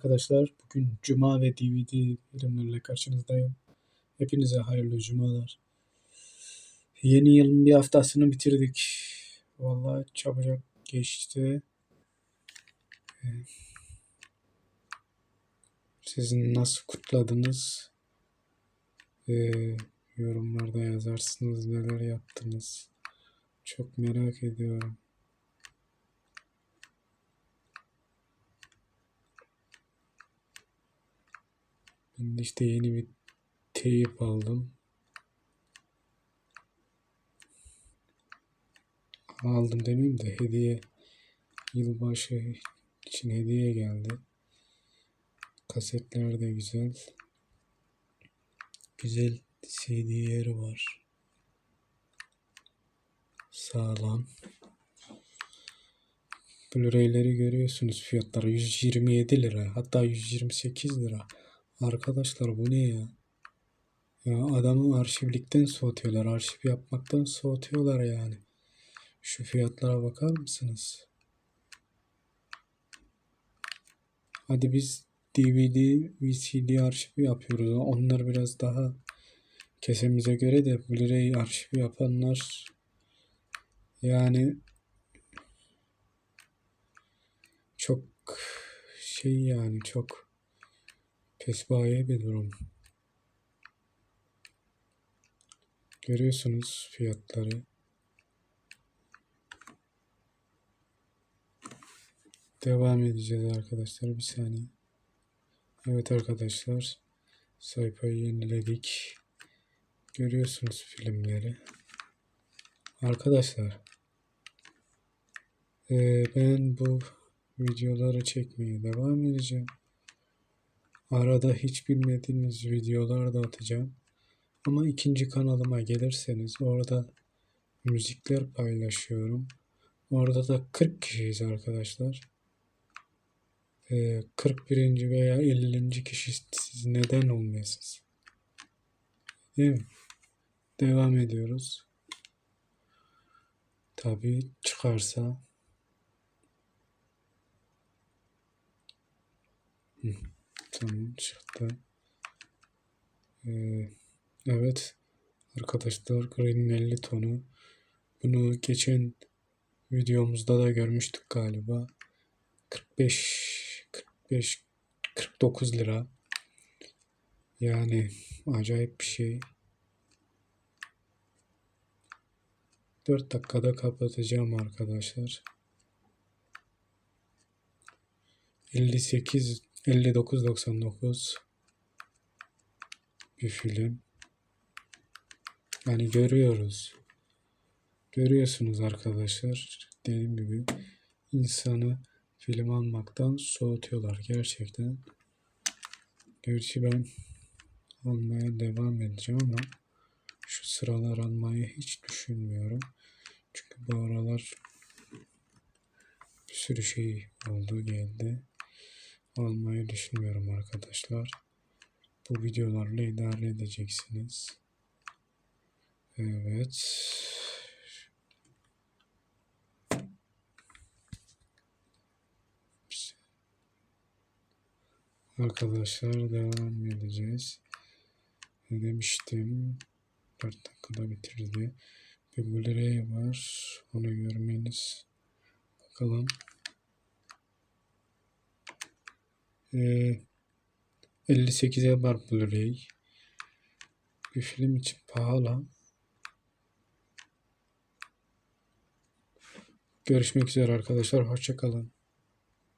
Arkadaşlar bugün Cuma ve DVD filmlerle karşınızdayım. Hepinize hayırlı Cumalar. Yeni yılın bir haftasını bitirdik. Vallahi çabucak geçti. Ee, Sizin nasıl kutladınız? Ee, yorumlarda yazarsınız neler yaptınız. Çok merak ediyorum. De işte yeni bir teyip aldım. Aldım demeyeyim de hediye yılbaşı için hediye geldi. Kasetler de güzel. Güzel CD'leri var. Sağlam. Blu-ray'leri görüyorsunuz fiyatları 127 lira hatta 128 lira. Arkadaşlar bu ne ya? Ya adamı arşivlikten soğutuyorlar. Arşiv yapmaktan soğutuyorlar yani. Şu fiyatlara bakar mısınız? Hadi biz DVD, VCD arşivi yapıyoruz. Onlar biraz daha kesemize göre de Blu-ray arşivi yapanlar yani çok şey yani çok pespaye bir durum. Görüyorsunuz fiyatları. Devam edeceğiz arkadaşlar. Bir saniye. Evet arkadaşlar. Sayfayı yeniledik. Görüyorsunuz filmleri. Arkadaşlar. ben bu videoları çekmeye devam edeceğim. Arada hiç bilmediğiniz videolar da atacağım. Ama ikinci kanalıma gelirseniz orada müzikler paylaşıyorum. Orada da 40 kişiyiz arkadaşlar. Ee, 41. veya 50. kişi siz neden olmayasınız? Değil mi? Devam ediyoruz. Tabii çıkarsa tamam çıktı. Ee, evet arkadaşlar Green'in 50 tonu. Bunu geçen videomuzda da görmüştük galiba. 45 45 49 lira. Yani acayip bir şey. 4 dakikada kapatacağım arkadaşlar. 58 59.99 bir film. Yani görüyoruz. Görüyorsunuz arkadaşlar. Dediğim gibi insanı film almaktan soğutuyorlar gerçekten. Gerçi ben almaya devam edeceğim ama şu sıralar almayı hiç düşünmüyorum. Çünkü bu aralar bir sürü şey oldu geldi. Almayı düşünmüyorum arkadaşlar. Bu videolarla idare edeceksiniz. Evet. Arkadaşlar devam edeceğiz. Ne demiştim? 4 dakikada bitirdi. Bir Blu-ray var. Onu görmeniz. Bakalım. Ee, 58'e var Blu-ray. Bir film için pahalı. Görüşmek üzere arkadaşlar. Hoşçakalın.